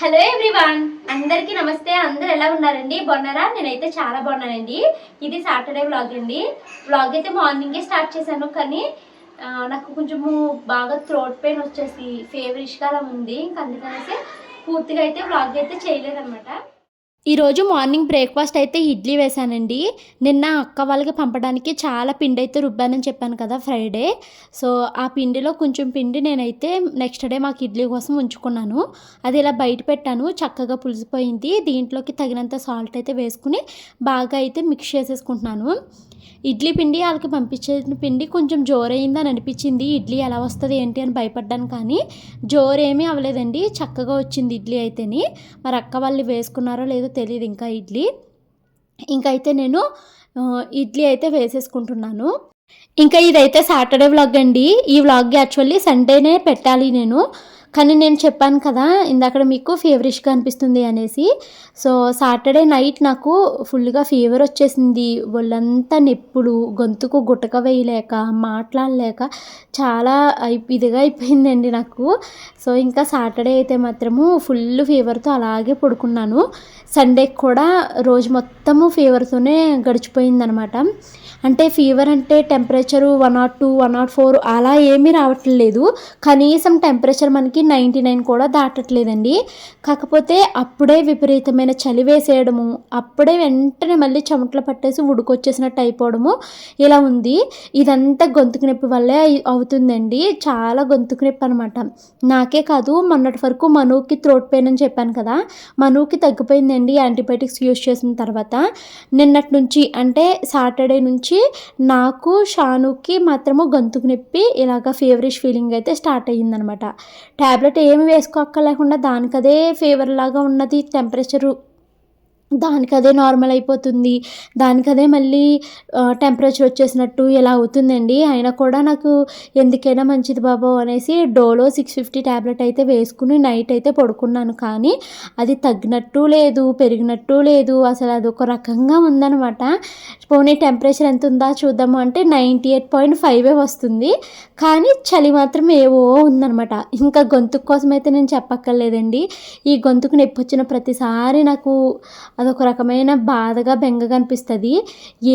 Hello everyone అందరికీ నమస్తే. అందరు ఎలా ఉన్నారండి? బాగున్నారా? నేనైతే చాలా బాగున్నానండి. ఇది సాటర్డే వ్లాగ్ అండి. వ్లాగ్ అయితే మార్నింగే స్టార్ట్ చేశాను కానీ నాకు కొంచెము బాగా థ్రోట్ పెయిన్ వచ్చేసి ఫేవరిష్గా అలా ఉంది. ఇంకా అందుకనేసి పూర్తిగా అయితే వ్లాగ్ అయితే చేయలేదన్నమాట. ఈరోజు మార్నింగ్ బ్రేక్ఫాస్ట్ అయితే ఇడ్లీ వేశానండి. నిన్న అక్క వాళ్ళకి పంపడానికి చాలా పిండి అయితే రుబ్బానని చెప్పాను కదా ఫ్రైడే. సో ఆ పిండిలో కొంచెం పిండి నేనైతే నెక్స్ట్ డే మాకు ఇడ్లీ కోసం ఉంచుకున్నాను. అది ఇలా బయట పెట్టాను చక్కగా పులిసిపోయింది. దీంట్లోకి తగినంత సాల్ట్ అయితే వేసుకుని బాగా అయితే మిక్స్ చేసేసుకుంటున్నాను. ఇడ్లీ పిండి వాళ్ళకి పంపించిన పిండి కొంచెం జోరైందని అనిపించింది. ఇడ్లీ ఎలా వస్తుంది ఏంటి అని భయపడ్డాను కానీ జోరేమీ అవ్వలేదండి. చక్కగా వచ్చింది ఇడ్లీ అయితేని. మరి అక్క వాళ్ళు వేసుకున్నారో లేదో తెలియదు ఇంకా ఇడ్లీ. ఇంకైతే నేను ఇడ్లీ అయితే వేసేసుకుంటున్నాను. ఇంకా ఇదైతే సాటర్డే వ్లాగ్ అండి. ఈ వ్లాగ్ యాక్చువల్లీ సండేనే పెట్టాలి నేను. కానీ నేను చెప్పాను కదా ఇందాక మీకు ఫీవరిష్గా అనిపిస్తుంది అనేసి. సో సాటర్డే నైట్ నాకు ఫుల్గా ఫీవర్ వచ్చేసింది. ఒళ్ళంతా నొప్పులు గొంతుకు గుట్టక వేయలేక మాట్లాడలేక చాలా అయి ఇదిగా అయిపోయిందండి నాకు. సో ఇంకా సాటర్డే అయితే మాత్రము ఫుల్ ఫీవర్తో అలాగే పడుకున్నాను. సండే కూడా రోజు మొత్తము ఫీవర్తోనే గడిచిపోయిందనమాట. అంటే ఫీవర్ అంటే temperature one nought two one nought four అలా ఏమీ రావట్లేదు. కనీసం టెంపరేచర్ మనకి నైంటీ నైన్ కూడా దాటట్లేదండి. కాకపోతే అప్పుడే విపరీతమైన చలి వేసేయడము అప్పుడే వెంటనే మళ్ళీ చెమటలు పట్టేసి ఉడుకొచ్చేసినట్టు అయిపోవడము ఇలా ఉంది. ఇదంతా గొంతుకు నొప్పి వల్లే అవుతుందండి. చాలా గొంతుకు నొప్పి అనమాట నాకే కాదు మొన్నటి వరకు మనుకి థ్రోట్ పెయిన్ అని చెప్పాను కదా మనుకి తగ్గిపోయిందండి యాంటీబయాటిక్స్ యూజ్ చేసిన తర్వాత. నిన్నటి నుంచి అంటే సాటర్డే నుంచి నాకు షానుకి మాత్రము గొంతుకు నొప్పి ఇలాగ ఫీవరిష్ ఫీలింగ్ అయితే స్టార్ట్ అయ్యిందనమాట. ట్యాబ్లెట్ ఏమి వేసుకోక్కర్లేకుండా దానికదే ఫీవర్ లాగా ఉన్నది టెంపరేచరు దానికదే నార్మల్ అయిపోతుంది. దానికి అదే మళ్ళీ టెంపరేచర్ వచ్చేసినట్టు ఇలా అవుతుందండి. అయినా కూడా నాకు ఎందుకైనా మంచిది బాబు అనేసి డోలో సిక్స్ ఫిఫ్టీ ట్యాబ్లెట్ అయితే వేసుకుని నైట్ అయితే పడుకున్నాను. కానీ అది తగ్గినట్టు లేదు పెరిగినట్టు లేదు. అసలు అది ఒక రకంగా ఉందనమాట పోనీ టెంపరేచర్ ఎంత ఉందా చూద్దాము అంటే నైంటీ ఎయిట్ పాయింట్ ఫైవ్ వస్తుంది. కానీ చలి మాత్రం ఏవో ఉందనమాట ఇంకా గొంతుకు కోసం అయితే నేను చెప్పక్కర్లేదండి. ఈ గొంతుకు నొప్పి వచ్చిన ప్రతిసారి నాకు అదొక రకమైన బాధగా బెంగగా అనిపిస్తుంది.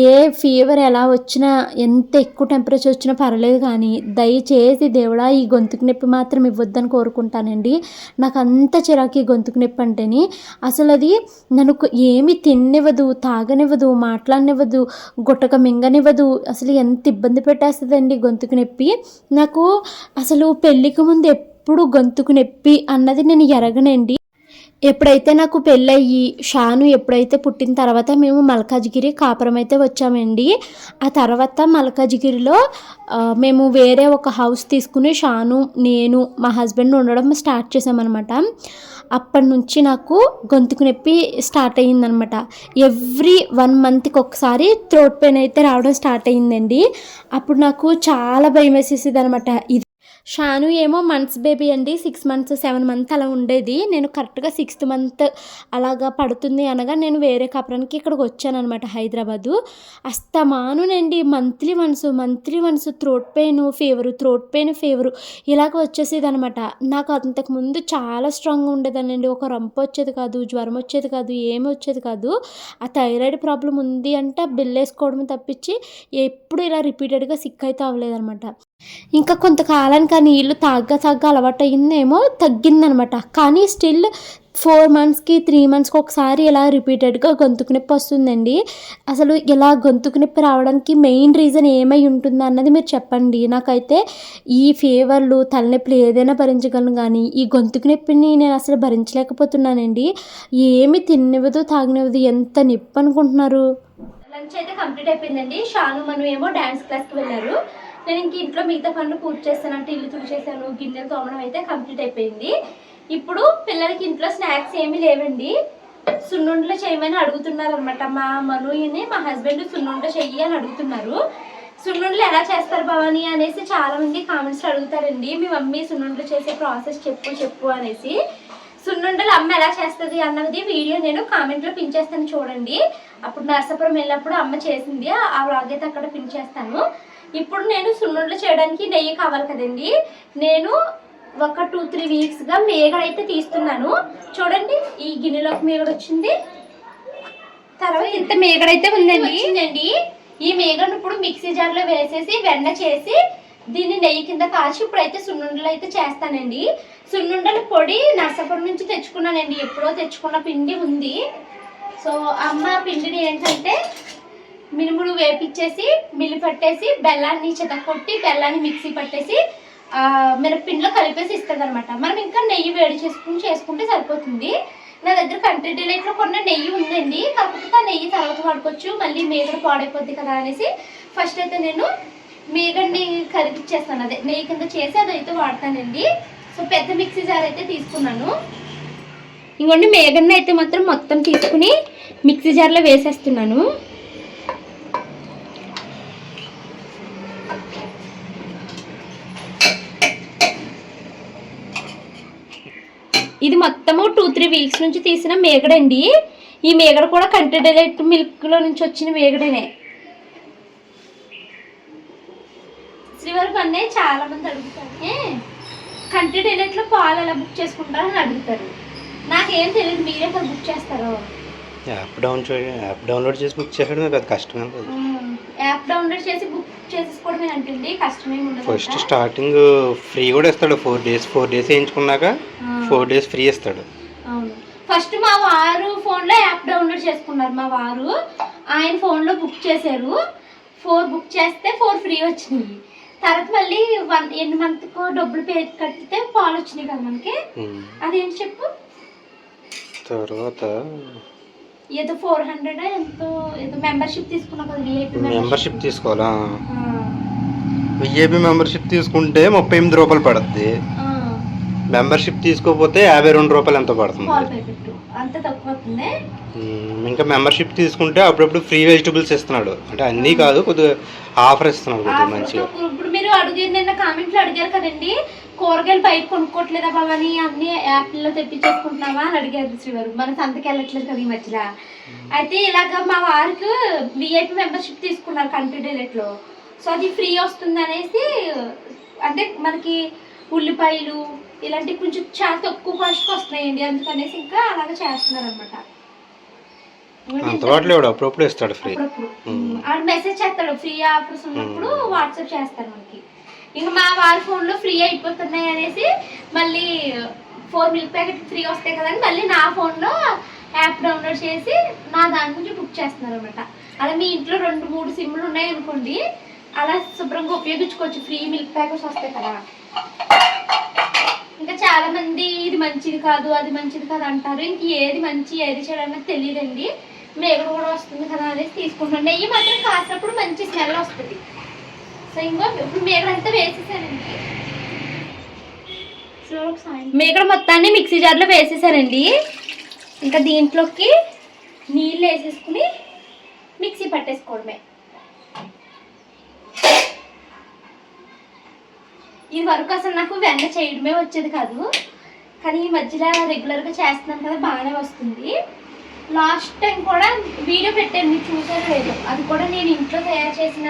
ఏ ఫీవర్ ఎలా వచ్చినా ఎంత ఎక్కువ టెంపరేచర్ వచ్చినా పర్లేదు కానీ దయచేసి దేవుడా ఈ గొంతుకు నొప్పి మాత్రం ఇవ్వద్దని కోరుకుంటానండి. నాకు అంత చిరాకు ఈ గొంతుకు నొప్పి అంటేని. అసలు అది నన్ను ఏమి తిన్నివ్వదు తాగనివ్వదు మాట్లాడనివ్వదు గుట్టక మింగనివ్వదు అసలు ఎంత ఇబ్బంది పెట్టేస్తుందండి గొంతుకు నొప్పి. నాకు అసలు పెళ్ళికి ముందు ఎప్పుడు గొంతుకు నొప్పి అన్నది నేను ఎరగనండి. ఎప్పుడైతే నాకు పెళ్ళయ్యి షాను ఎప్పుడైతే పుట్టిన తర్వాత మేము మల్కాజ్గిరి కాపురం అయితే వచ్చామండి. ఆ తర్వాత మల్కాజ్గిరిలో మేము వేరే ఒక హౌస్ తీసుకుని షాను నేను మా హస్బెండ్ ఉండడం స్టార్ట్ చేసామన్నమాట అప్పటి నుంచి నాకు గొంతుకు నొప్పి స్టార్ట్ అయ్యిందనమాట ఎవ్రీ వన్ మంత్కి ఒకసారి థ్రోట్ పెయిన్ అయితే రావడం స్టార్ట్ అయ్యిందండి. అప్పుడు నాకు చాలా భయం వేసేసేది అనమాట ఇది షాను ఏమో మంత్స్ బేబీ అండి. సిక్స్ మంత్స్ సెవెన్ మంత్ అలా ఉండేది. నేను కరెక్ట్గా సిక్స్త్ మంత్ అలాగా పడుతుంది అనగా నేను వేరే కాపురానికి ఇక్కడికి వచ్చానమాట Hyderabad. అస్తమానునండి. Monthly once monthly once throat pain fever throat pain fever ఇలాగ వచ్చేసేది అనమాట నాకు అంతకుముందు చాలా స్ట్రాంగ్గా ఉండేదానండి ఒక రంపు వచ్చేది కాదు జ్వరం వచ్చేది కాదు ఏమి వచ్చేది కాదు. ఆ థైరాయిడ్ ప్రాబ్లం ఉంది అంటే. బిల్ వేసుకోవడం తప్పించి ఎప్పుడు ఇలా రిపీటెడ్గా సిక్ అయితే అవ్వలేదనమాట ఇంకా కొంతకాలానికి ఆ నీళ్ళు తాగ్గా తాగ్గా అలవాటు అయ్యిందేమో తగ్గిందనమాట. కానీ స్టిల్ ఫోర్ మంత్స్కి త్రీ మంత్స్కి ఒకసారి ఇలా రిపీటెడ్గా గొంతుకు నొప్పి వస్తుందండి. అసలు ఇలా గొంతుకు నొప్పి రావడానికి మెయిన్ రీజన్ ఏమై ఉంటుంది అన్నది మీరు చెప్పండి. నాకైతే ఈ ఫీవర్లు తలనొప్పులు ఏదైనా భరించగలను కానీ ఈ గొంతుకు నొప్పిని నేను అసలు భరించలేకపోతున్నానండి. ఏమి తిననివ్వదు తాగనివ్వదు ఎంత నొప్పి అనుకుంటున్నారు? లంచ్ అయితే కంప్లీట్ అయిపోయిందండి. షాను మను ఏమో డ్యాన్స్ క్లాస్కి వెళ్ళారు. నేను ఇంక ఇంట్లో మిగతా పనులు పూర్తి చేస్తాను అంటే ఇల్లు తుడిచేసాను గిన్నెలు తోమడం అయితే కంప్లీట్ అయిపోయింది. ఇప్పుడు పిల్లలకి ఇంట్లో స్నాక్స్ ఏమీ లేవండి. సున్నుండలు చేయమని అడుగుతున్నారు అనమాట మా మనుని మా హస్బెండ్ సున్నుండ చెయ్యి అని అడుగుతున్నారు. సున్నుండలు ఎలా చేస్తారు భవాని అనేసి చాలామంది కామెంట్స్ అడుగుతారండి. మీ మమ్మీ సున్నుండలు చేసే ప్రాసెస్ చెప్పు చెప్పు అనేసి. సున్నుండలు అమ్మ ఎలా చేస్తుంది అన్నది వీడియో నేను కామెంట్లో పిన్ చేస్తాను చూడండి. అప్పుడు నరసాపురం వెళ్ళినప్పుడు అమ్మ చేసింది. ఆ వ్లాగ్ అయితే అక్కడ పిన్ చేస్తాను. ఇప్పుడు నేను సున్నుండలు చేయడానికి నెయ్యి కావాలి కదండి. నేను ఒక టూ త్రీ వీక్స్గా మేగడ అయితే తీస్తున్నాను. చూడండి ఈ గిన్నెలోకి మేగడ వచ్చింది. తర్వాత ఇంత మేగడ అయితే ఉందండి వచ్చిందండి. ఈ మేగడను ఇప్పుడు మిక్సీ జార్లో వేసేసి వెన్న చేసి దీన్ని నెయ్యి కింద కాచి ఇప్పుడైతే సున్నుండలు అయితే చేస్తానండి. సున్నుండల పొడి నర్సపురం నుంచి తెచ్చుకున్నానండి. ఎప్పుడో తెచ్చుకున్న పిండి ఉంది. సో అమ్మ పిండిని ఏంటంటే మినుములు వేపిచ్చేసి మిల్లి పట్టేసి బెల్లాన్ని చెతకొట్టి బెల్లాన్ని మిక్సీ పట్టేసి మిరపిండిలో కలిపేసి ఇస్తుంది అనమాట మనం ఇంకా నెయ్యి వేడి చేసుకుని చేసుకుంటే సరిపోతుంది. నా దగ్గర కంట్రీ డిలైట్లో కొన్న నెయ్యి ఉందండి. కాకపోతే ఆ నెయ్యి తర్వాత వాడుకోవచ్చు. మళ్ళీ మేగడ పాడైపోద్ది కదా అనేసి ఫస్ట్ అయితే నేను మేగడ్ని కరిగిచ్చేస్తాను. అదే నెయ్యి కింద చేసి అదైతే వాడతానండి. సో పెద్ద మిక్సీ జార్ అయితే తీసుకున్నాను. ఇంకోండి మేగడ్ని అయితే మాత్రం మొత్తం తీసుకుని మిక్సీ జార్లో వేసేస్తున్నాను. ఇది మొత్తము టూ త్రీ వీక్స్ నుంచి తీసిన మేగడండి ఈ మేగడ కూడా కంటి డైలెక్ట్ మిల్క్లో నుంచి వచ్చిన మేగడనే శ్రీవారి అన్నయ్య చాలా మంది అడుగుతారు. "ఏ, కంటి డైలెక్ట్లో పాలు ఎలా బుక్ చేసుకుంటారు అని అడుగుతారు. నాకేం తెలియదు మీరే కదా బుక్ చేస్తారో. యాప్ డౌన్ యాప్ డౌన్లోడ్ చేసి బుక్ చేయడమే పెద్ద కష్టమే యాప్ డౌన్లోడ్ చేసి బుక్ చేసేసుకోవడమే అంటుంది కష్టమేమి ఉండదు ఫస్ట్ స్టార్టింగ్ ఫ్రీ కూడా ఇస్తాడు ఫోర్ డేస్ ఫోర్ డేస్ వేయించుకున్నాక. ఫోర్ డేస్ ఫ్రీ ఇస్తాడు. అవును. ఫస్ట్ మా వారు ఫోన్లో యాప్ డౌన్లోడ్ చేసుకున్నారు మా వారు. ఆయన ఫోన్లో బుక్ చేశారు. ఫోర్ బుక్ చేస్తే ఫోర్ ఫ్రీ వచ్చినాయి. తర్వాత మళ్ళీ వన్ ఎన్ని మంత్కో డబ్బులు పే కట్టితే పాలు వచ్చినాయి కదా మనకి. అదేంటి చెప్పు? తర్వాత ఏదో ఫోర్ హండ్రెడ్ ఎంతో ఏదో మెంబర్షిప్ తీసుకున్నావు కదా విఐపి మెంబర్షిప్? తీసుకోవాలా? విఏపి మెంబర్షిప్ తీసుకుంటే ముప్పై ఎనిమిది రూపాయలు పడుతుంది మెంబర్షిప్ తీసుకోకపోతే యాభై రెండు రూపాయలు ఎంత పడుతుంది? అంత తక్కువ ఉమ్, ఇంకా మెంబర్షిప్ తీసుకుంటే అప్పుడప్పుడు ఫ్రీ వెజిటబుల్స్ ఇస్తున్నాడు. అంటే అన్నీ కాదు కొద్దిగా ఆఫర్ ఇస్తున్నాడు కొద్దిగా మంచిగా. ఇప్పుడు మీరు అడిగారు నిన్న కామెంట్లో అడిగారు కదండి కూరగాయలు బయట కొనుక్కోవట్లేదా బావని అన్ని యాప్లలో తెప్పించేసుకుంటున్నావా అని అడిగారు శ్రీవారు. మన సంతకి వెళ్ళట్లేదు కదా ఈ మధ్యలో. అయితే ఇలాగ మా వారికి విఐపి మెంబర్షిప్ తీసుకున్నారు కంట్రీ డైలెట్లో సో అది ఫ్రీ వస్తుంది అనేసి అంటే మనకి ఉల్లిపాయలు ఇలాంటివి కొంచెం చాలా తక్కువ కాస్ట్కి వస్తున్నాయండి అందుకనేసి ఇంకా అలాగ చేస్తున్నారు అనమాట అప్పుడప్పుడు ఇస్తాడు ఫ్రీ. ఆడు మెసేజ్ చేస్తాడు. ఫ్రీ ఆఫర్స్ ఉన్నప్పుడు వాట్సాప్ చేస్తాడు మనకి. ఇంకా మా వారి ఫోన్లో ఫ్రీ అయిపోతున్నాయి అనేసి మళ్ళీ ఫోర్ మిల్క్ ప్యాకెట్ ఫ్రీ వస్తాయి కదండి మళ్ళీ నా ఫోన్లో యాప్ డౌన్లోడ్ చేసి నా దాని నుంచి బుక్ చేస్తున్నారు అనమాట అలా మీ ఇంట్లో రెండు మూడు సిమ్లు ఉన్నాయి అనుకోండి అలా శుభ్రంగా ఉపయోగించుకోవచ్చు. ఫ్రీ మిల్క్ ప్యాకెట్స్ వస్తాయి కదా. ఇంకా చాలా మంది ఇది మంచిది కాదు అది మంచిది కాదు అంటారు. ఇంక ఏది మంచి ఏది చెడు అన్నది తెలియదండి. మేగడ కూడా వస్తుంది కదా అనేసి తీసుకుంటాను నెయ్యి మాత్రం కాసినప్పుడు మంచి స్మెల్ వస్తుంది. సో ఇంకో ఇప్పుడు మేగడ అంతా వేసేసానండి మేగడ మొత్తాన్ని మిక్సీ జార్లో వేసేసానండి. ఇంకా దీంట్లోకి నీళ్ళు వేసేసుకుని మిక్సీ పట్టేసుకోవడమే. ఇది వరకు అసలు నాకు వెన్న చేయడమే వచ్చేది కాదు. కానీ ఈ మధ్యలో రెగ్యులర్గా చేస్తున్నాను కదా బాగానే వస్తుంది. లాస్ట్ టైం కూడా వీడియో పెట్టాను మీరు చూసారో లేదు. అది కూడా నేను ఇంట్లో తయారు చేసిన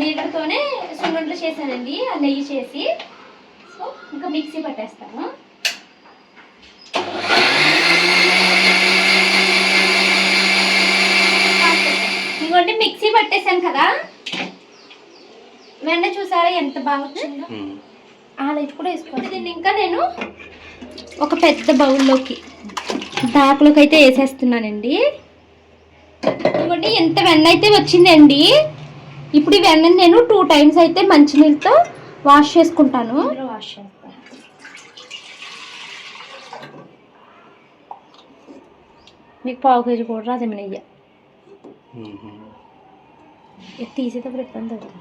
నీళ్ళతోనే సున్నుండలు చేశానండి ఆ నెయ్యి చేసి. సో ఇంకా మిక్సీ పట్టేస్తాను. ఇంకోటి మిక్సీ పట్టేశాను కదా. వెన్న చూసారా ఎంత బాగా వచ్చిందో. ఆ లైట్ కూడా వేసుకోవాలి దీన్ని ఇంకా నేను ఒక పెద్ద బౌల్లోకి దాకలోకి అయితే వేసేస్తున్నానండి. ఇవ్వండి ఎంత వెన్న అయితే వచ్చిందండి. ఇప్పుడు ఈ వెన్నని నేను టూ టైమ్స్ అయితే మంచినీళ్ళతో వాష్ చేసుకుంటాను. వాష్ చేస్తాను మీకు పావు కేజీ కూడా రాదు నెయ్యి తీసేటప్పుడు ఇబ్బంది అవుతుంది.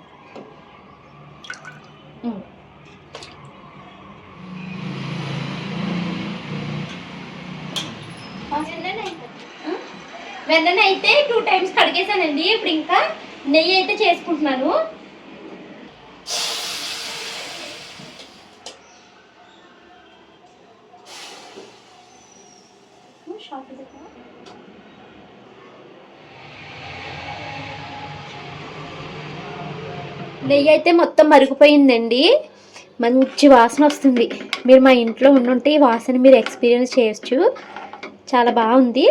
వెన్నెన అయితే టూ టైమ్స్ కడిగేసానండి ఇప్పుడు ఇంకా నెయ్యి అయితే చేసుకుంటున్నాను. నెయ్యి అయితే మొత్తం మరిగిపోయిందండి. మంచి వాసన వస్తుంది. మీరు మా ఇంట్లో ఉండుంటే ఈ వాసన మీరు ఎక్స్పీరియన్స్ చేయొచ్చు. చాలా బాగుంది.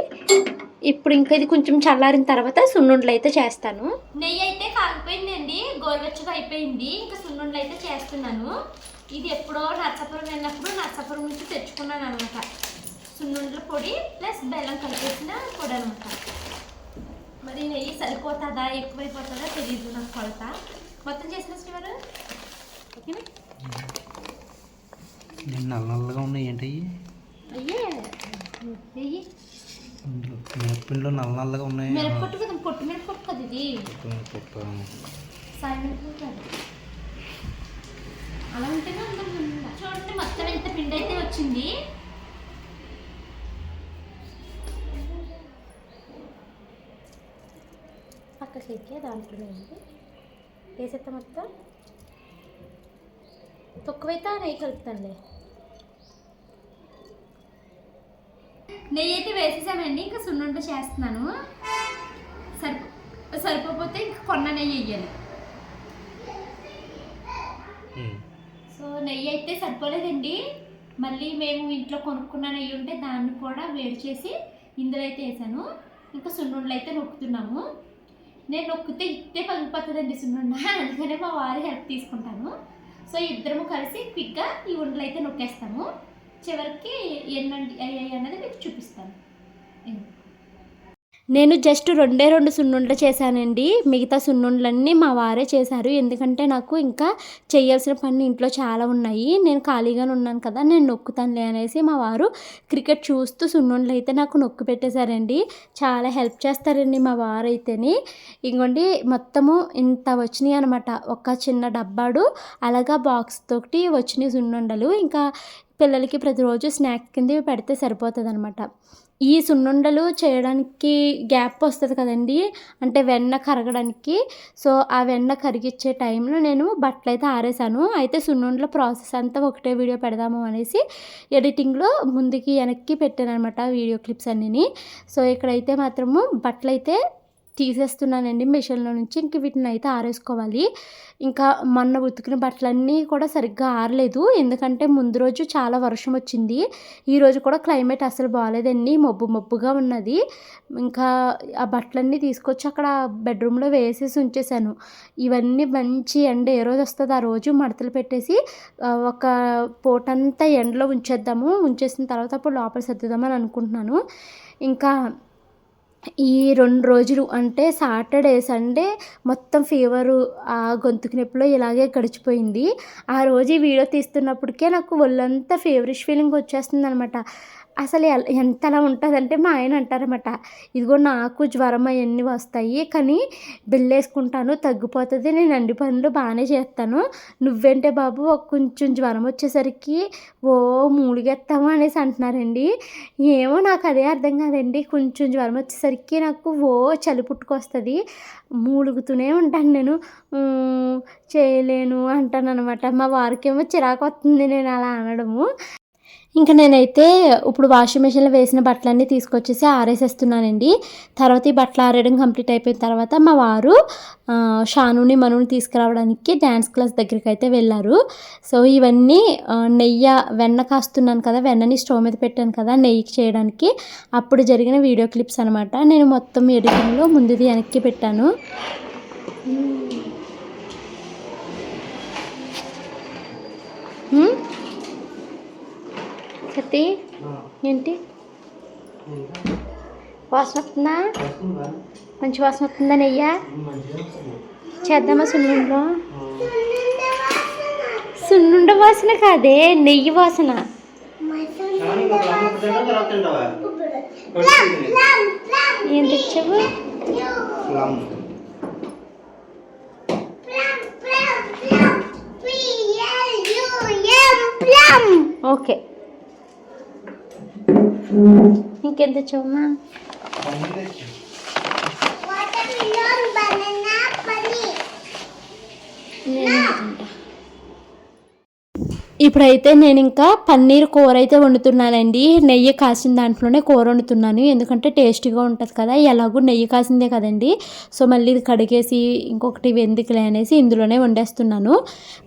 ఇప్పుడు ఇంకా ఇది కొంచెం చల్లారిన తర్వాత సున్నుండలు అయితే చేస్తాను. నెయ్యి అయితే కాగిపోయిందండి గోరువెచ్చగా అయిపోయింది. ఇంకా సున్నుండలు అయితే చేస్తున్నాను. ఇది ఎప్పుడో నర్సాపురం వెళ్ళినప్పుడు నర్సాపురం నుంచి తెచ్చుకున్నాను అనమాట సున్నుండల పొడి ప్లస్ బెల్లం కలిపేసిన పొడి అనమాట మరి నెయ్యి సరిపోతుందా? ఎక్కువైపోతుందా? తెలియదు నాకు కొలత. మొత్తం చేసిన శ్రీవారు ఓకేనా? నేను నల్ల నల్లగా ఉన్నాయి ఏంటి అయ్యే? నెయ్యి మిరప్పిండిలో నల్ల నల్లగా ఉన్నాయి. మిరపొట్టు కదా పొట్టు మిరపొట్టు కదా ఇది. కాదు అలా ఉంటేనే చూడండి మొత్తం ఎంత పిండి అయితే వచ్చింది. పక్కకి ఎక్కే దాంట్లో వేసేస్తా మొత్తం. తక్కువైతే నెయ్యి కలుపుతానులే. నెయ్యి అయితే వేసేసామండి ఇంకా సున్నుండ చేస్తున్నాను. సరిపో సరిపోతే ఇంకా కొన్న నెయ్యి వేయాలి. సో నెయ్యి అయితే సరిపోలేదండి. మళ్ళీ మేము ఇంట్లో కొనుక్కున్న నెయ్యి ఉంటే దాన్ని కూడా వేడి చేసి ఇందులో అయితే వేసాను. ఇంకా సున్నుండలు అయితే నొక్కుతున్నాము. నేను నొక్కితే ఇట్టే పగిలిపోతుందండి సున్నుండా. అందుకనే మా వారి హెల్ప్ తీసుకుంటాను. సో ఇద్దరము కలిసి క్విక్గా ఈ ఉండలు అయితే నొక్కేస్తాము. చివరికి ఎన్నండి అయ్యాయి అన్నది మీకు చూపిస్తాను. నేను జస్ట్ రెండే రెండు సున్నుండలు చేశానండి. మిగతా సున్నుండలన్నీ మా వారే చేశారు. ఎందుకంటే నాకు ఇంకా చేయాల్సిన పని ఇంట్లో చాలా ఉన్నాయి. నేను ఖాళీగానే ఉన్నాను కదా నేను నొక్కుతానులే అనేసి మా వారు క్రికెట్ చూస్తూ సున్నుండలు అయితే నాకు నొక్కు పెట్టేశారండి. చాలా హెల్ప్ చేస్తారండి మా వారు అయితేని. ఇంకోండి మొత్తము ఇంత వచ్చినాయి అనమాట ఒక చిన్న డబ్బాడు అలాగా బాక్స్ తోటి వచ్చినాయి సున్నుండలు. ఇంకా పిల్లలకి ప్రతిరోజు స్నాక్ కింద పెడితే సరిపోతుంది అనమాట ఈ సున్నుండలు చేయడానికి గ్యాప్ వస్తుంది కదండి. అంటే వెన్న కరగడానికి. సో ఆ వెన్న కరిగిచ్చే టైంలో నేను బట్టలు అయితే ఆరేసాను అయితే సున్నుండల ప్రాసెస్ అంతా ఒకటే వీడియో పెడదాము అనేసి ఎడిటింగ్లో ముందుకి వెనక్కి పెట్టాను అనమాట వీడియో క్లిప్స్ అన్నీ సో ఇక్కడైతే మాత్రము బట్టలు అయితే తీసేస్తున్నానండి మిషన్లో నుంచి. ఇంక వీటిని అయితే ఆరేసుకోవాలి. ఇంకా మొన్న ఉతికిన బట్టలన్నీ కూడా సరిగ్గా ఆరలేదు. ఎందుకంటే ముందు రోజు చాలా వర్షం వచ్చింది. ఈరోజు కూడా క్లైమేట్ అసలు బాగాలేదండి. మబ్బు మబ్బుగా ఉన్నది. ఇంకా ఆ బట్టలన్నీ తీసుకొచ్చి అక్కడ బెడ్రూమ్లో వేసేసి ఉంచేసాను ఇవన్నీ మంచి ఎండ ఏ రోజు వస్తుంది ఆ రోజు మడతలు పెట్టేసి ఒక పూటంతా ఎండలో ఉంచేద్దాము. ఉంచేసిన తర్వాత అప్పుడు లోపల సర్దుదామని అనుకుంటున్నాను. ఇంకా ఈ రెండు రోజులు అంటే సాటర్డే సండే మొత్తం ఫీవరు ఆ గొంతుకు నొప్పిలో ఇలాగే గడిచిపోయింది. ఆ రోజు ఈ వీడియో తీస్తున్నప్పటికే నాకు ఒళ్ళంతా ఫీవరిష్ ఫీలింగ్ వచ్చేస్తుంది అనమాట అసలు ఎంతలా ఉంటుందంటే మా ఆయన అంటారన్నమాట ఇదిగో నాకు జ్వరం అవన్నీ వస్తాయి కానీ బిల్లేసుకుంటాను తగ్గిపోతుంది నేను అన్ని పనులు బాగానే చేస్తాను. నువ్వేంటే బాబు ఒక కొంచెం జ్వరం వచ్చేసరికి ఓ మూలిగెత్తాము అనేసి అంటున్నారండి. ఏమో నాకు అదే అర్థం కాదండి. కొంచెం జ్వరం వచ్చేసరికి నాకు ఓ చలి పుట్టుకొస్తుంది మూలుగుతూనే ఉంటాను నేను. చేయలేను అంటాను అనమాట మా వారికేమో చిరాకు వస్తుంది నేను అలా అనడము. ఇంకా నేనైతే ఇప్పుడు వాషింగ్ మిషన్లో వేసిన బట్టలన్నీ తీసుకొచ్చేసి ఆరేసేస్తున్నానండి. తర్వాత ఈ బట్టలు ఆరేయడం కంప్లీట్ అయిపోయిన తర్వాత మా వారు షానుని మనుని తీసుకురావడానికి డ్యాన్స్ క్లాస్ దగ్గరికి అయితే వెళ్ళారు. సో ఇవన్నీ నెయ్యి వెన్న కాస్తున్నాను కదా వెన్నని స్టవ్ మీద పెట్టాను కదా నెయ్యికి చేయడానికి. అప్పుడు జరిగిన వీడియో క్లిప్స్ అనమాట నేను మొత్తం ఎడిటింగ్లో ముందుది వెనక్కి పెట్టాను. Hmm? సతీ ఏంటి? వాసన వస్తుందా మంచి వాసన వస్తుందా. నెయ్యా చేద్దామా సున్నుండలో? సున్నుండ వాసన కాదే నెయ్యి వాసన. ఏం తెచ్చావు? ఓకే. ఇంకేం తెచ్చావమ్మా నేను తింటా ఇప్పుడైతే నేను ఇంకా పన్నీర్ కూర అయితే వండుతున్నానండి. నెయ్యి కాసిన దాంట్లోనే కూర వండుతున్నాను. ఎందుకంటే టేస్టీగా ఉంటుంది కదా ఎలాగో నెయ్యి కాసిందే కదండి. సో మళ్ళీ ఇది కడిగేసి ఇంకొకటి వెందుకులే అనేసి ఇందులోనే వండేస్తున్నాను.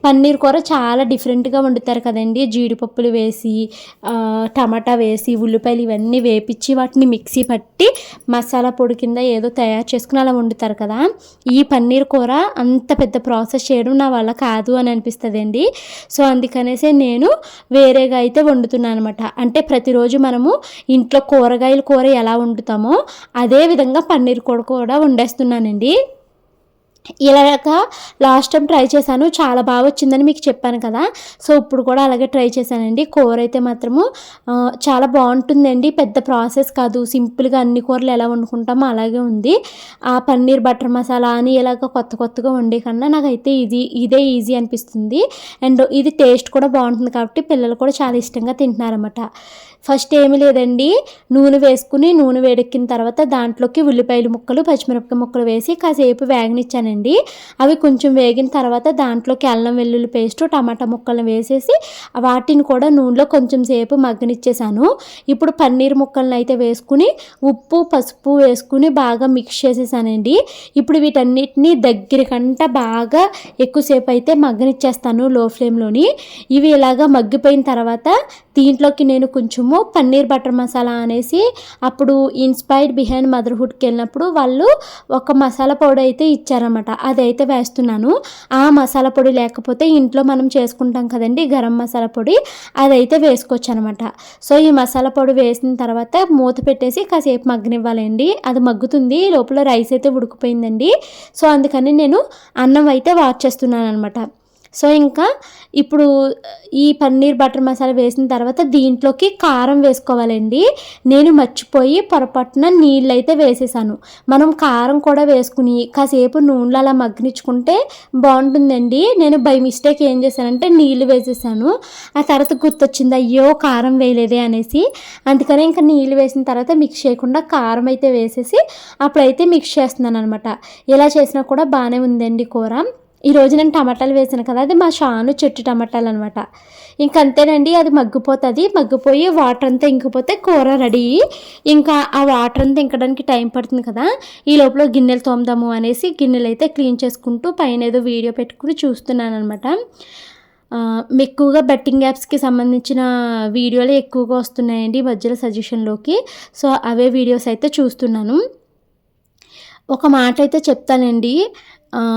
పన్నీర్ కూర చాలా డిఫరెంట్గా వండుతారు కదండి. జీడిపప్పులు వేసి టమాటా వేసి ఉల్లిపాయలు ఇవన్నీ వేపించి వాటిని మిక్సీ పట్టి మసాలా పొడి కింద ఏదో తయారు చేసుకుని అలా వండుతారు కదా. ఈ పన్నీర్ కూర అంత పెద్ద ప్రాసెస్ చేయడం నా వల్ల కాదు అని అనిపిస్తుందండి. సో అందుకనేసి నేను వేరేగా అయితే వండుతున్నాను అనమాట అంటే ప్రతిరోజు మనము ఇంట్లో కూరగాయల కూర ఎలా వండుతామో అదే విధంగా పన్నీర్ కూర కూడా వండేస్తున్నానండి. ఇలాగ లాస్ట్ టైం ట్రై చేశాను. చాలా బాగా వచ్చిందని మీకు చెప్పాను కదా. సో ఇప్పుడు కూడా అలాగే ట్రై చేశానండి. కూర అయితే మాత్రము చాలా బాగుంటుందండి. పెద్ద ప్రాసెస్ కాదు. సింపుల్గా అన్ని కూరలు ఎలా వండుకుంటామో అలాగే ఉంది. ఆ పన్నీర్ బటర్ మసాలా అని ఇలాగ కొత్త కొత్తగా వండే కన్నా నాకైతే ఇది ఇదే ఈజీ అనిపిస్తుంది. అండ్ ఇది టేస్ట్ కూడా బాగుంటుంది కాబట్టి పిల్లలు కూడా చాలా ఇష్టంగా తింటున్నారన్నమాట. ఫస్ట్ ఏమి లేదండి నూనె వేసుకుని నూనె వేడెక్కిన తర్వాత దాంట్లోకి ఉల్లిపాయలు ముక్కలు పచ్చిమిరపకాయ ముక్కలు వేసి కాసేపు వేగనిచ్చానండి. అవి కొంచెం వేగిన తర్వాత దాంట్లోకి అల్లం వెల్లుల్లి పేస్ట్ టమాటా ముక్కలను వేసేసి వాటిని కూడా నూనెలో కొంచెం సేపు మగ్గనిచ్చేసాను. ఇప్పుడు పన్నీర్ ముక్కలను అయితే వేసుకుని ఉప్పు పసుపు వేసుకుని బాగా మిక్స్ చేసేసానండి. ఇప్పుడు వీటన్నిటిని దగ్గరికంట బాగా ఎక్కువసేపు అయితే మగ్గనిచ్చేస్తాను లో ఫ్లేమ్లోని. ఇవి ఇలాగా మగ్గిపోయిన తర్వాత దీంట్లోకి నేను కొంచెము పన్నీర్ బటర్ మసాలా అనేసి అప్పుడు ఇన్స్పైర్డ్ బిహైండ్ మదర్హుడ్కి వెళ్ళినప్పుడు వాళ్ళు ఒక మసాలా పొడి అయితే ఇచ్చారన్నమాట. అదైతే వేస్తున్నాను. ఆ మసాలా పొడి లేకపోతే ఇంట్లో మనం చేసుకుంటాం కదండి గరం మసాలా పొడి అదైతే వేసుకోవచ్చు అనమాట సో ఈ మసాలా పొడి వేసిన తర్వాత మూత పెట్టేసి కాసేపు మగ్గనివ్వాలండి. అది మగ్గుతుంది లోపల రైస్ అయితే ఉడికిపోయిందండి. సో అందుకని నేను అన్నం అయితే వాచ్ చేస్తున్నాను అనమాట సో ఇంకా ఇప్పుడు ఈ పన్నీర్ బటర్ మసాలా వేసిన తర్వాత దీంట్లోకి కారం వేసుకోవాలండి. నేను మర్చిపోయి పొరపాటున నీళ్ళు అయితే వేసేసాను. మనం కారం కూడా వేసుకుని కాసేపు నూనెలో అలా మగ్గనిచ్చుకుంటే బాగుంటుందండి. నేను బై మిస్టేక్ ఏం చేశానంటే నీళ్ళు వేసేసాను. ఆ తర్వాత గుర్తొచ్చింది అయ్యో కారం వేయలేదే అనేసి. అందుకనే ఇంకా నీళ్ళు వేసిన తర్వాత మిక్స్ చేయకుండా కారం అయితే వేసేసి అప్పుడైతే మిక్స్ చేస్తున్నాను అనమాట ఇలా చేసినా కూడా బాగానే ఉందండి కూర. ఈరోజు నేను టమాటాలు వేసాను కదా అది మా షాను చెట్టు టమాటాలు అనమాట ఇంక అంతేనండి అది మగ్గిపోతుంది. మగ్గిపోయి వాటర్ అంతా ఇంకిపోతే కూర రెడీ. ఇంకా ఆ వాటర్ అంతా ఇంకడానికి టైం పడుతుంది కదా ఈ లోపల గిన్నెలు తోమదాము అనేసి గిన్నెలు అయితే క్లీన్ చేసుకుంటూ పైన ఏదో వీడియో పెట్టుకుని చూస్తున్నాను అనమాట ఎక్కువగా బెట్టింగ్ యాప్స్కి సంబంధించిన వీడియోలు ఎక్కువగా వస్తున్నాయండి మధ్యలో సజెషన్లోకి. సో అవే వీడియోస్ అయితే చూస్తున్నాను. ఒక మాట అయితే చెప్తానండి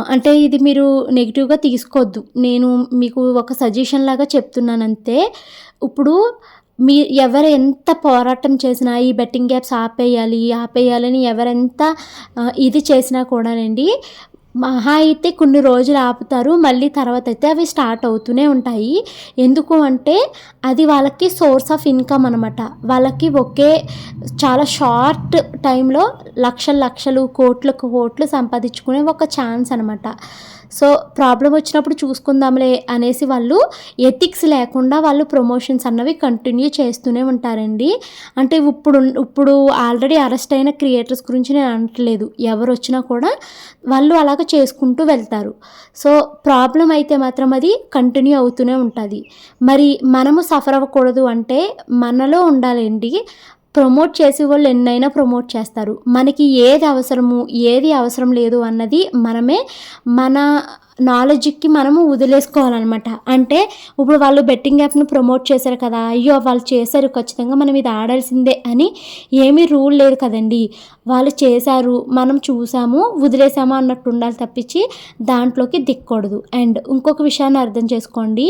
అంటే ఇది మీరు నెగిటివ్గా తీసుకోవద్దు నేను మీకు ఒక సజెషన్ లాగా చెప్తున్నాను అంతే ఇప్పుడు మీ ఎవరు ఎంత పోరాటం చేసినా ఈ బెట్టింగ్ గ్యాప్స్ ఆపేయాలి ఆపేయాలని ఎవరెంత ఇది చేసినా కూడానండి మహా అయితే కొన్ని రోజులు ఆపుతారు మళ్ళీ తర్వాత అయితే అవి స్టార్ట్ అవుతూనే ఉంటాయి. ఎందుకు అంటే అది వాళ్ళకి సోర్స్ ఆఫ్ ఇన్కమ్ అనమాట వాళ్ళకి ఒకే చాలా షార్ట్ టైంలో లక్షల లక్షలు కోట్లకు కోట్లు సంపాదించుకునే ఒక ఛాన్స్ అనమాట సో ప్రాబ్లం వచ్చినప్పుడు చూసుకుందాంలే అనేసి వాళ్ళు ఎథిక్స్ లేకుండా వాళ్ళు ప్రమోషన్స్ అన్నవి కంటిన్యూ చేస్తూనే ఉంటారండి. అంటే ఇప్పుడు ఇప్పుడు ఆల్రెడీ అరెస్ట్ అయిన క్రియేటర్స్ గురించి నేను అనట్లేదు. ఎవరు వచ్చినా కూడా వాళ్ళు అలాగ చేసుకుంటూ వెళ్తారు. సో ప్రాబ్లం అయితే మాత్రం అది కంటిన్యూ అవుతూనే ఉంటుంది. మరి మనము సఫర్ అవ్వకూడదు అంటే మనలో ఉండాలండి. ప్రమోట్ చేసే వాళ్ళు ఎన్నైనా ప్రమోట్ చేస్తారు. మనకి ఏది అవసరము ఏది అవసరం లేదు అన్నది మనమే మన నాలెడ్జ్కి మనము వదిలేసుకోవాలన్నమాట. అంటే ఇప్పుడు వాళ్ళు బెట్టింగ్ యాప్ను ప్రమోట్ చేశారు కదా అయ్యో వాళ్ళు చేశారు ఖచ్చితంగా మనం ఇది ఆడాల్సిందే అని ఏమీ రూల్ లేదు కదండి. వాళ్ళు చేశారు మనం చూసాము వదిలేసాము అన్నట్టు ఉండాలి తప్పించి దాంట్లోకి దిక్కకూడదు అండ్ ఇంకొక విషయాన్ని అర్థం చేసుకోండి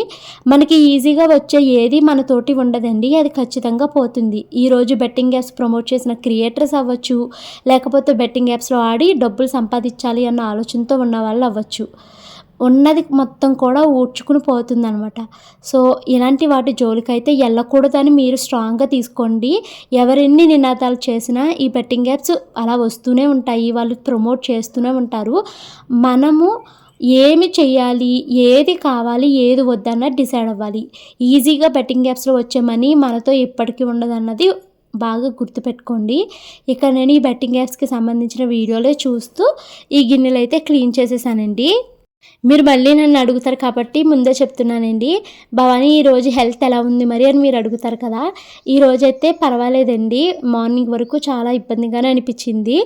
మనకి ఈజీగా వచ్చే ఏది మనతోటి ఉండదండి అది ఖచ్చితంగా పోతుంది. ఈరోజు బెట్టింగ్ యాప్స్ ప్రమోట్ చేసిన క్రియేటర్స్ అవ్వచ్చు లేకపోతే బెట్టింగ్ యాప్స్లో ఆడి డబ్బులు సంపాదించాలి అన్న ఆలోచనతో ఉన్న వాళ్ళు అవ్వచ్చు. ఉన్నది మొత్తం కూడా ఊడ్చుకుని పోతుంది అనమాట సో ఇలాంటి వాటి జోలికైతే వెళ్ళకూడదని మీరు స్ట్రాంగ్గా తీసుకోండి. ఎవరెన్ని నినాదాలు చేసినా ఈ బెట్టింగ్ యాప్స్ అలా వస్తూనే ఉంటాయి. వాళ్ళు ప్రమోట్ చేస్తూనే ఉంటారు. మనము ఏమి చేయాలి ఏది కావాలి? ఏది వద్దన్న డిసైడ్ అవ్వాలి. ఈజీగా బెట్టింగ్ యాప్స్లో వచ్చే మనీ మనతో ఎప్పటికీ ఉండదన్నది బాగా గుర్తుపెట్టుకోండి. ఇక్కడ నేను ఈ బెట్టింగ్ యాప్స్కి సంబంధించిన వీడియోలే చూస్తూ ఈ గిన్నెలు అయితే క్లీన్ చేసేసానండి. మీరు మళ్ళీ నన్ను అడుగుతారు కాబట్టి ముందే చెప్తున్నానండి. భవానీ ఈరోజు హెల్త్ ఎలా ఉంది మరి అని మీరు అడుగుతారు కదా. ఈరోజైతే పర్వాలేదండి. మార్నింగ్ వరకు చాలా ఇబ్బందిగానే అనిపించింది.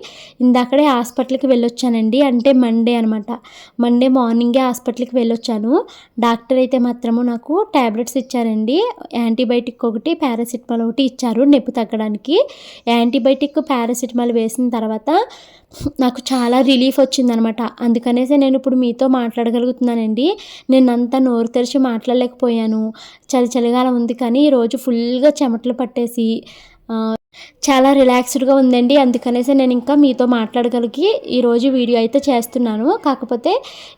ఇందాకడే హాస్పిటల్కి వెళ్ళొచ్చానండి. అంటే మండే అనమాట. మండే మార్నింగే హాస్పిటల్కి వెళ్ళొచ్చాను. డాక్టర్ అయితే మాత్రము నాకు ట్యాబ్లెట్స్ ఇచ్చారండి. యాంటీబయాటిక్ ఒకటి పారాసిటమాల్ ఒకటి ఇచ్చారు నొప్పి తగ్గడానికి. యాంటీబయాటిక్ పారాసిటమాల్ వేసిన తర్వాత నాకు చాలా రిలీఫ్ వచ్చిందనమాట. అందుకనేసి నేను ఇప్పుడు మీతో మాట్లాడగలుగుతున్నానండి. నేను అంతా నోరు తెరిచి మాట్లాడలేకపోయాను. చలి చలిగాలం ఉంది కానీ ఈరోజు ఫుల్గా చెమటలు పట్టేసి చాలా రిలాక్స్డ్గా ఉందండి. అందుకనేసి నేను ఇంకా మీతో మాట్లాడగలిగి ఈరోజు వీడియో అయితే చేస్తున్నాను. కాకపోతే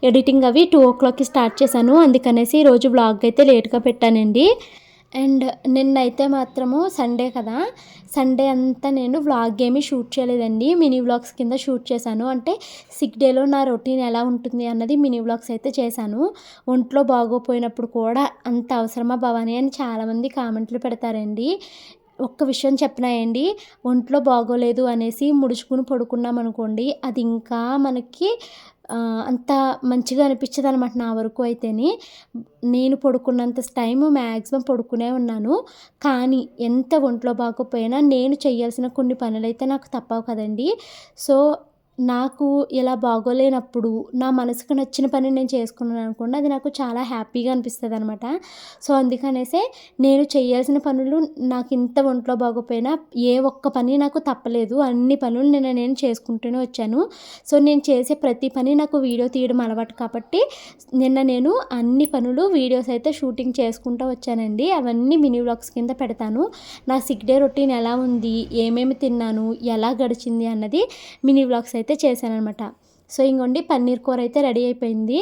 ఎడిటింగ్ అవి టూ ఓ క్లాక్కి స్టార్ట్ చేశాను. అందుకనేసి ఈరోజు బ్లాగ్ అయితే లేట్గా పెట్టానండి. అండ్ నిన్నైతే మాత్రము సండే కదా. సండే అంతా నేను వ్లాగ్ ఏమీ షూట్ చేయలేదండి. మినీ వ్లాగ్స్ కింద షూట్ చేశాను. అంటే సిక్ డేలో నా రొటీన్ ఎలా ఉంటుంది అన్నది మినీ వ్లాగ్స్ అయితే చేశాను. ఒంట్లో బాగోపోయినప్పుడు కూడా అంత అవసరమా భవానీ అని చాలామంది కామెంట్లు పెడతారండి. ఒక్క విషయం చెప్పనాయండి ఒంట్లో బాగోలేదు అనేసి ముడుచుకుని పడుకున్నాం అనుకోండి అది ఇంకా మనకి అంత మంచిగా అనిపించదు అనమాట నా వరకు అయితేని. నేను పడుకున్నంత టైం మ్యాక్సిమం పడుకునే ఉన్నాను. కానీ ఎంత ఒంట్లో బాగోపోయినా నేను చేయాల్సిన కొన్ని పనులైతే నాకు తప్పవు కదండి. సో నాకు ఇలా బాగోలేనప్పుడు నా మనసుకు నచ్చిన పని నేను చేసుకున్నాను అనుకోండి అది నాకు చాలా హ్యాపీగా అనిపిస్తుంది అనమాట సో అందుకనేసే నేను చేయాల్సిన పనులు నాకు ఇంత ఒంట్లో బాగోపోయినా ఏ ఒక్క పని నాకు తప్పలేదు. అన్ని పనులు నేను నేను చేసుకుంటూనే వచ్చాను. సో నేను చేసే ప్రతి పని నాకు వీడియో తీయడం అలవాటు కాబట్టి నిన్న నేను అన్ని పనులు వీడియోస్ అయితే షూటింగ్ చేసుకుంటూ వచ్చానండి. అవన్నీ మినీ వ్లాగ్స్ కింద పెడతాను. నా సిక్ డే రొటీన్ ఎలా ఉంది? ఏమేమి తిన్నాను? ఎలా గడిచింది? అన్నది మినీ వ్లాగ్స్ అయితే చేశానఅనమాట సో ఇంకోండి పన్నీర్ కూర అయితే రెడీ అయిపోయింది.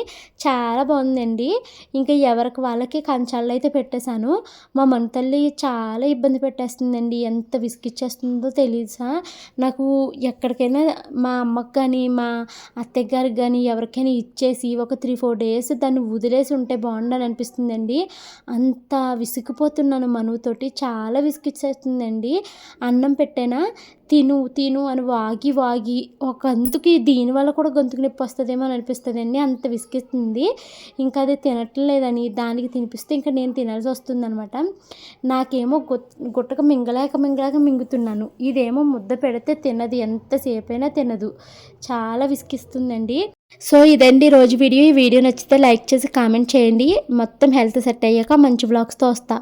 చాలా బాగుందండి. ఇంకా ఎవరికి వాళ్ళకి కంచాల్లో అయితే పెట్టేశాను. మా మనతల్లి చాలా ఇబ్బంది పెట్టేస్తుందండి. ఎంత విసిగిచ్చేస్తుందో తెలియసా నాకు ఎక్కడికైనా మా అమ్మకి కానీ మా అత్తయ్య గారికి కానీ ఎవరికైనా ఇచ్చేసి ఒక త్రీ ఫోర్ డేస్ దాన్ని వదిలేసి ఉంటే బాగుండని అనిపిస్తుందండి. అంత విసిగిపోతున్నాను మనువుతోటి. చాలా విసిగిచ్చేస్తుందండి అన్నం పెట్టేనా? తిను తిను అని వాగి వాగి ఒక గంతుకి దీనివల్ల కూడా గొంతుకు నొప్పి వస్తుందేమో అని అనిపిస్తుంది అండి. అంత విసిగిస్తుంది. ఇంకా అది తినట్లేదని దానికి తినిపిస్తే ఇంకా నేను తినాల్సి వస్తుంది అనమాట నాకేమో గుట్టక మింగలేక మింగలేక మింగుతున్నాను. ఇదేమో ముద్ద పెడితే తినదు ఎంతసేపు అయినా తినదు. చాలా విసిగిస్తుందండి. సో ఇదండి రోజు వీడియో. ఈ వీడియో నచ్చితే లైక్ చేసి కామెంట్ చేయండి. మొత్తం హెల్త్ సెట్ అయ్యాక మంచి బ్లాగ్స్తో వస్తా.